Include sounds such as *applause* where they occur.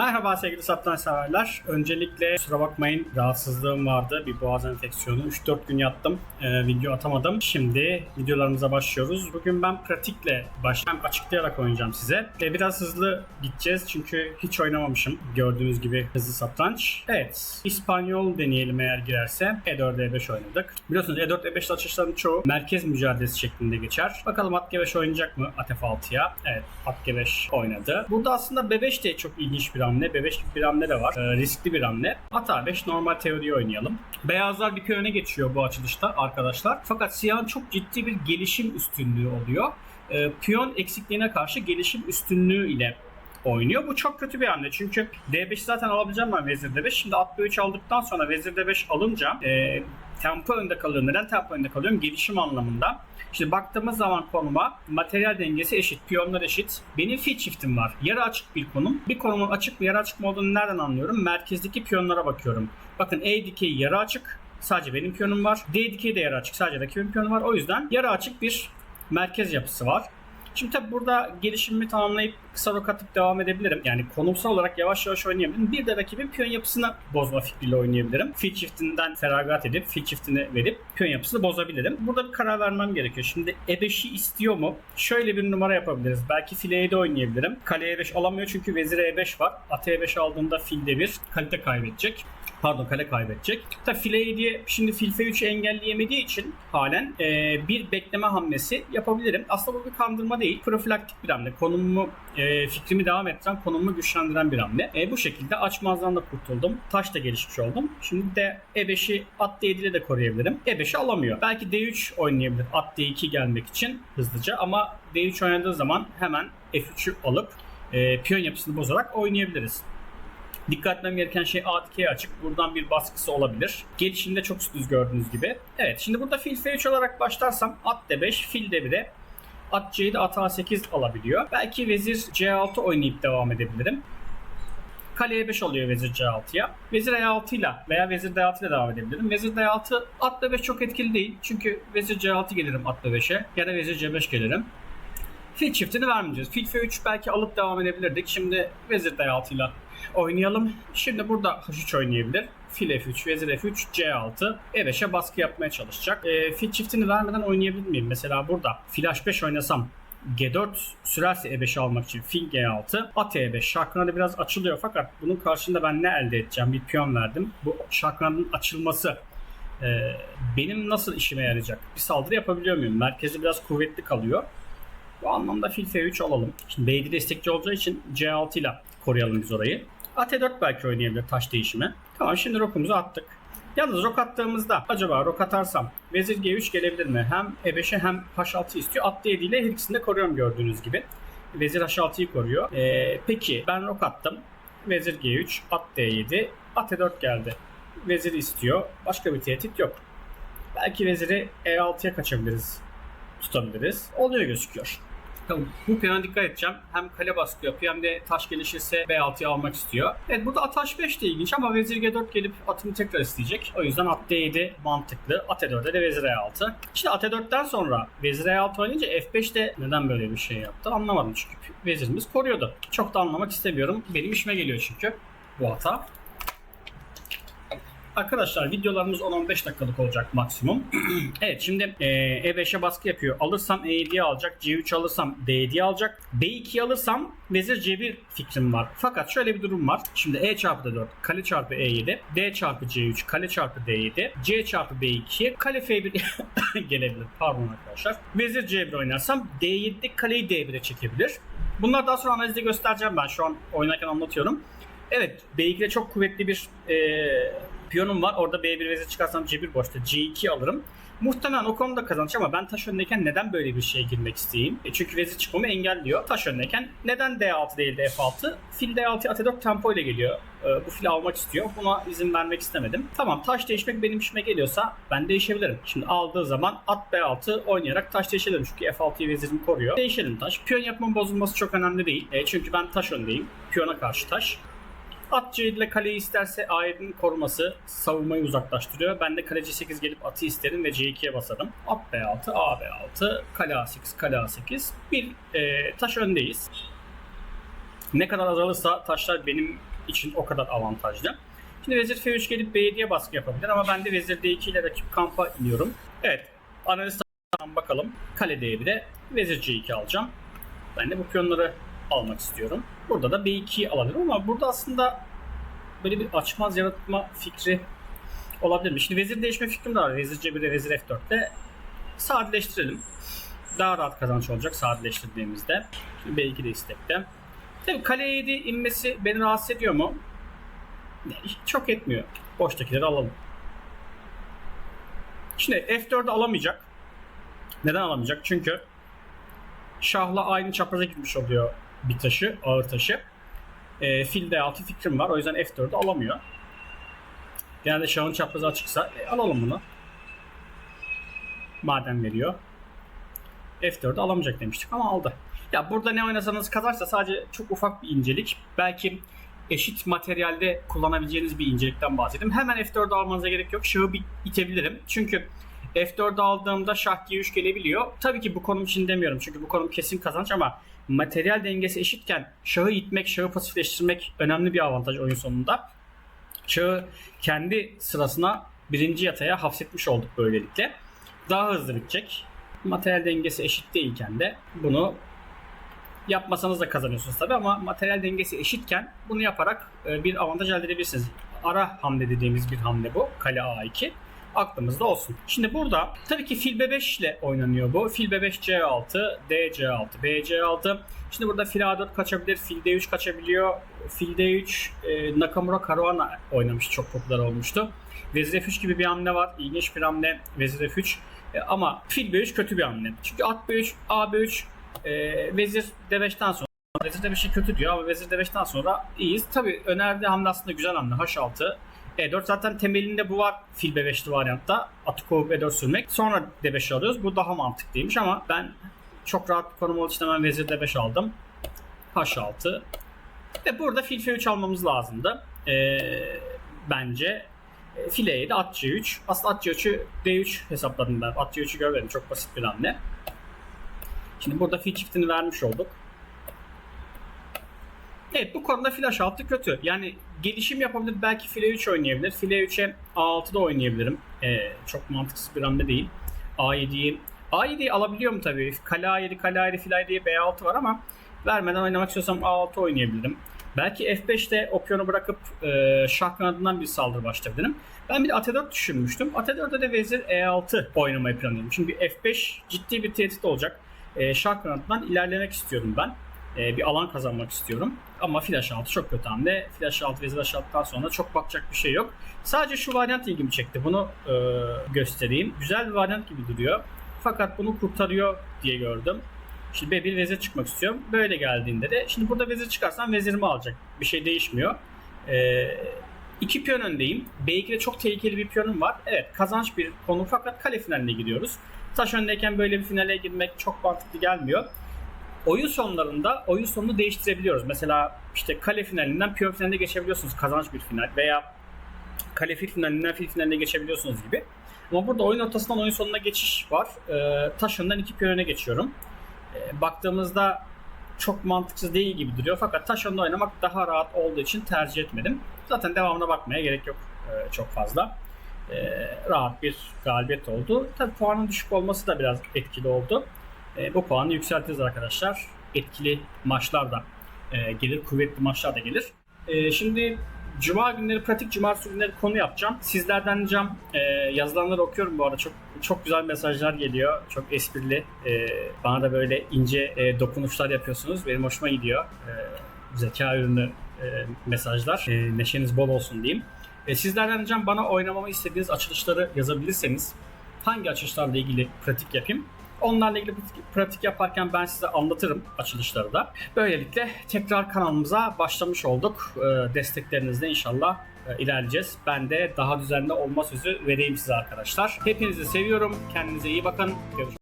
Merhaba sevgili satranç severler. Öncelikle kusura bakmayın rahatsızlığım vardı. Bir boğaz enfeksiyonu. 3-4 gün yattım. Ee, video atamadım. Şimdi videolarımıza başlıyoruz. Bugün ben pratikle başlayacağım. Açıklayarak oynayacağım size. Ee, biraz hızlı gideceğiz çünkü hiç oynamamışım. Gördüğünüz gibi hızlı satranç. Evet. İspanyol deneyelim eğer girerse. E4 E5 oynadık. Biliyorsunuz E E4 E5 açışların çoğu merkez mücadelesi şeklinde geçer. Bakalım at G5 oynayacak mı at F6'ya? Evet at G5 oynadı. Burada aslında B5 de çok ilginç bir hamle. B5 gibi bir hamle de var. Ee, riskli bir hamle. At A5 normal teoriyi oynayalım. Beyazlar bir öne geçiyor bu açılışta arkadaşlar. Fakat siyahın çok ciddi bir gelişim üstünlüğü oluyor. Ee, piyon eksikliğine karşı gelişim üstünlüğü ile oynuyor. Bu çok kötü bir hamle çünkü D5 zaten alabileceğim ben Vezir D5. Şimdi at B3 aldıktan sonra Vezir D5 alınca e, tempo önde kalıyorum. Neden tempo önde kalıyorum? Gelişim anlamında. Şimdi baktığımız zaman konuma materyal dengesi eşit, piyonlar eşit. Benim fil çiftim var. Yarı açık bir konum. Bir konumun açık mı yarı açık mı olduğunu nereden anlıyorum? Merkezdeki piyonlara bakıyorum. Bakın E dikeyi yarı açık. Sadece benim piyonum var. D dikeyi de yarı açık. Sadece rakibin piyonu var. O yüzden yarı açık bir merkez yapısı var. Şimdi tabi burada gelişimimi tamamlayıp kısa rok atıp devam edebilirim. Yani konumsal olarak yavaş yavaş oynayabilirim. Bir de rakibin piyon yapısını bozma fikriyle oynayabilirim. Fil çiftinden feragat edip fil çiftini verip piyon yapısını bozabilirim. Burada bir karar vermem gerekiyor. Şimdi E5'i istiyor mu? Şöyle bir numara yapabiliriz. Belki file E7 oynayabilirim. Kale E5 alamıyor çünkü vezir E5 var. At E5 aldığında filde bir kalite kaybedecek. Pardon kale kaybedecek. Tabi file 7'ye şimdi fil F3'ü engelleyemediği için halen e, bir bekleme hamlesi yapabilirim. Aslında bu bir kandırma değil. Profilaktik bir hamle. Konumumu, e, fikrimi devam ettiren, konumumu güçlendiren bir hamle. E, bu şekilde açmazdan da kurtuldum. Taş da gelişmiş oldum. Şimdi de E5'i at D7 ile de koruyabilirim. E5'i alamıyor. Belki D3 oynayabilir at D2 gelmek için hızlıca ama D3 oynadığı zaman hemen F3'ü alıp e, piyon yapısını bozarak oynayabiliriz. Dikkat etmem gereken şey A dikey açık. Buradan bir baskısı olabilir. Gelişimde çok düz gördüğünüz gibi. Evet şimdi burada fil F3 olarak başlarsam at D5, fil D1'e at C7, at A8 alabiliyor. Belki vezir C6 oynayıp devam edebilirim. Kale E5 alıyor vezir C6'ya. Vezir E6 ile veya vezir D6 ile devam edebilirim. Vezir D6 at D5 çok etkili değil. Çünkü vezir C6 gelirim at D5'e ya da vezir C5 gelirim. Fil çiftini vermeyeceğiz. Fil F3 belki alıp devam edebilirdik. Şimdi vezir D6 ile oynayalım. Şimdi burada H3 oynayabilir. Fil F3, vezir F3, C6. E5'e baskı yapmaya çalışacak. E, fil çiftini vermeden oynayabilir miyim? Mesela burada fil H5 oynasam G4 sürerse E5'i almak için fil G6, at E5 şarkınadı biraz açılıyor fakat bunun karşında ben ne elde edeceğim? Bir piyon verdim. Bu şarkınanın açılması e, benim nasıl işime yarayacak? Bir saldırı yapabiliyor muyum? Merkezi biraz kuvvetli kalıyor. Bu anlamda fil F3 alalım. Şimdi B7 destekçi olacağı için C6 ile koruyalım biz orayı. At E4 belki oynayabilir taş değişimi. Tamam şimdi rokumuzu attık. Yalnız rok attığımızda acaba rok atarsam vezir G3 gelebilir mi? Hem E5'e hem H6 istiyor. At D7 ile her ikisini de koruyorum gördüğünüz gibi. Vezir H6'yı koruyor. Ee, peki ben rok attım. Vezir G3, at D7, at E4 geldi. Vezir istiyor. Başka bir tehdit yok. Belki veziri E6'ya kaçabiliriz. Tutabiliriz. Oluyor gözüküyor. Bu plana dikkat edeceğim. Hem kale baskı yapıyor hem de taş gelişirse B6'yı almak istiyor. Evet burada at H5 de ilginç ama vezir G4 gelip atını tekrar isteyecek. O yüzden at D7 mantıklı. At E4'de de vezir E6. Şimdi at E4'ten sonra vezir E6 oynayınca F5'te neden böyle bir şey yaptı anlamadım çünkü vezirimiz koruyordu. Çok da anlamak istemiyorum. Benim işime geliyor çünkü bu hata. Arkadaşlar videolarımız 10-15 dakikalık olacak maksimum. *clears throat* evet şimdi e, E5'e baskı yapıyor. Alırsam E7'ye alacak. C3 alırsam D7'ye alacak. B2'yi alırsam vezir C1 fikrim var. Fakat şöyle bir durum var. Şimdi E çarpı D4 kale çarpı E7 D çarpı C3 kale çarpı D7 C çarpı B2 kale F1 *laughs* gelebilir. Pardon arkadaşlar. Vezir C1 oynarsam D7'de kaleyi D1'e çekebilir. Bunları daha sonra analizde göstereceğim ben. Şu an oynarken anlatıyorum. Evet B2'de çok kuvvetli bir e, piyonum var. Orada B1 vezir çıkarsam C1 boşta C2 alırım. Muhtemelen o konuda kazanacağım ama ben taş önündeyken neden böyle bir şeye girmek isteyeyim? E çünkü vezir çıkmamı engelliyor. Taş önündeyken neden D6 değil de F6? Fil D6 at 4 tempo ile geliyor. E, bu fili almak istiyor. Buna izin vermek istemedim. Tamam taş değişmek benim işime geliyorsa ben değişebilirim. Şimdi aldığı zaman at B6 oynayarak taş değişebilirim. Çünkü F6'yı vezirimi koruyor. Değişelim taş. Piyon yapmamın bozulması çok önemli değil. E, çünkü ben taş öndeyim. Piyona karşı taş. C7 ile kaleyi isterse A7'nin koruması savunmayı uzaklaştırıyor. Ben de kale C8 gelip atı isterim ve C2'ye basarım. At B6, A B6, kale A8, kale A8. Bir e, taş öndeyiz. Ne kadar azalırsa taşlar benim için o kadar avantajlı. Şimdi vezir F3 gelip B7'ye baskı yapabilir ama ben de vezir D2 ile rakip kampa iniyorum. Evet analiz bakalım. Kale D1'e vezir C2 alacağım. Ben de bu piyonları almak istiyorum. Burada da B2'yi alabilirim ama burada aslında böyle bir açmaz yaratma fikri olabilir mi? Şimdi vezir değişme fikrim de var. Vezir C1'e vezir F4'te sadeleştirelim. Daha rahat kazanç olacak sadeleştirdiğimizde. Şimdi B2 de istekte. Tabii kale 7 inmesi beni rahatsız ediyor mu? Çok etmiyor. Boştakileri alalım. Şimdi F4'ü alamayacak. Neden alamayacak? Çünkü şahla aynı çapraza gitmiş oluyor bir taşı, ağır taşı. E, fil D6 fikrim var. O yüzden F4'ü alamıyor. Genelde şahın çaprazı açıksa e, alalım bunu. Madem veriyor. F4'ü alamayacak demiştik ama aldı. Ya burada ne oynasanız kazarsa sadece çok ufak bir incelik. Belki eşit materyalde kullanabileceğiniz bir incelikten bahsedeyim. Hemen F4'ü almanıza gerek yok. Şahı bir itebilirim. Çünkü F4'ü aldığımda şah G3 gelebiliyor. Tabii ki bu konum için demiyorum. Çünkü bu konum kesin kazanç ama materyal dengesi eşitken şahı itmek, şahı pasifleştirmek önemli bir avantaj oyun sonunda. Şahı kendi sırasına birinci yataya hapsetmiş olduk böylelikle. Daha hızlı bitecek. Materyal dengesi eşit değilken de bunu yapmasanız da kazanıyorsunuz tabi ama materyal dengesi eşitken bunu yaparak e, bir avantaj elde edebilirsiniz. Ara hamle dediğimiz bir hamle bu. Kale A2 aklımızda olsun. Şimdi burada tabii ki fil B5 ile oynanıyor bu. Fil B5 C6, D C6, B C6. Şimdi burada fil A4 kaçabilir, fil D3 kaçabiliyor. Fil D3 e, Nakamura Caruana oynamış, çok popüler olmuştu. Vezir F3 gibi bir hamle var. İlginç bir hamle Vezir F3. E, ama fil B3 kötü bir hamle. Çünkü at B3, A B3, e, vezir D5'ten sonra Vezir D5'i kötü diyor ama Vezir D5'ten sonra iyiyiz. Tabi önerdiği hamle aslında güzel hamle. H6, E4 zaten temelinde bu var fil B5'li varyantta. Atı kovup E4 sürmek. Sonra D5 alıyoruz. Bu daha mantıklıymış ama ben çok rahat bir konum olduğu için hemen Vezir D5 aldım. H6. Ve burada fil F3 almamız lazımdı. E, bence e, fil E7 at C3. Aslında at C3'ü D3 hesapladım ben. At C3'ü görmedim. Çok basit bir hamle. Şimdi burada fil çiftini vermiş olduk. Evet bu konuda flash altı kötü. Yani gelişim yapabilir. Belki file 3 oynayabilir. File 3'e A6'da oynayabilirim. Ee, çok mantıksız bir hamle değil. A7'yi A7'yi alabiliyor mu tabii? Kale A7, kale A7, fil A7'ye B6 var ama vermeden oynamak istiyorsam A6 oynayabilirim. Belki F5'te o piyonu bırakıp e, şah kanadından bir saldırı başlayabilirim. Ben bir de At4 düşünmüştüm. At4'de de vezir E6 oynamayı planlıyorum. Çünkü F5 ciddi bir tehdit olacak. E, şah kanadından ilerlemek istiyorum ben. E, bir alan kazanmak istiyorum. Ama flash altı çok kötü hamle. Flash altı vezir aşağıdan sonra çok bakacak bir şey yok. Sadece şu varyant ilgimi çekti. Bunu e, göstereyim. Güzel bir varyant gibi duruyor. Fakat bunu kurtarıyor diye gördüm. Şimdi B1 vezir çıkmak istiyorum. Böyle geldiğinde de şimdi burada vezir çıkarsam vezirimi alacak. Bir şey değişmiyor. Ee, iki piyon öndeyim. B2'de çok tehlikeli bir piyonum var. Evet kazanç bir konu fakat kale finaline gidiyoruz. Taş öndeyken böyle bir finale girmek çok mantıklı gelmiyor. Oyun sonlarında oyun sonunu değiştirebiliyoruz. Mesela işte kale finalinden piyon finaline geçebiliyorsunuz. Kazanç bir final veya kale fil finalinden fil finaline geçebiliyorsunuz gibi. Ama burada oyun ortasından oyun sonuna geçiş var. Ee, taş önden iki piyon öne geçiyorum. Ee, baktığımızda çok mantıksız değil gibi duruyor. Fakat taş önde oynamak daha rahat olduğu için tercih etmedim. Zaten devamına bakmaya gerek yok e, çok fazla. E, rahat bir galibiyet oldu. Tabii puanın düşük olması da biraz etkili oldu. E, bu puanı yükseltiriz arkadaşlar. Etkili maçlar da e, gelir, kuvvetli maçlar da gelir. E, şimdi Cuma günleri pratik cumartesi günleri konu yapacağım. Sizlerden ricam e, yazılanları okuyorum bu arada. Çok çok güzel mesajlar geliyor. Çok esprili. E, bana da böyle ince e, dokunuşlar yapıyorsunuz. Benim hoşuma gidiyor. E, zeka ürünü e, mesajlar. E, neşeniz bol olsun diyeyim. E, sizlerden ricam bana oynamamı istediğiniz açılışları yazabilirseniz hangi açılışlarla ilgili pratik yapayım Onlarla ilgili pratik, yaparken ben size anlatırım açılışları da. Böylelikle tekrar kanalımıza başlamış olduk. Ee, desteklerinizle inşallah e, ilerleyeceğiz. Ben de daha düzenli olma sözü vereyim size arkadaşlar. Hepinizi seviyorum. Kendinize iyi bakın. Görüşürüz.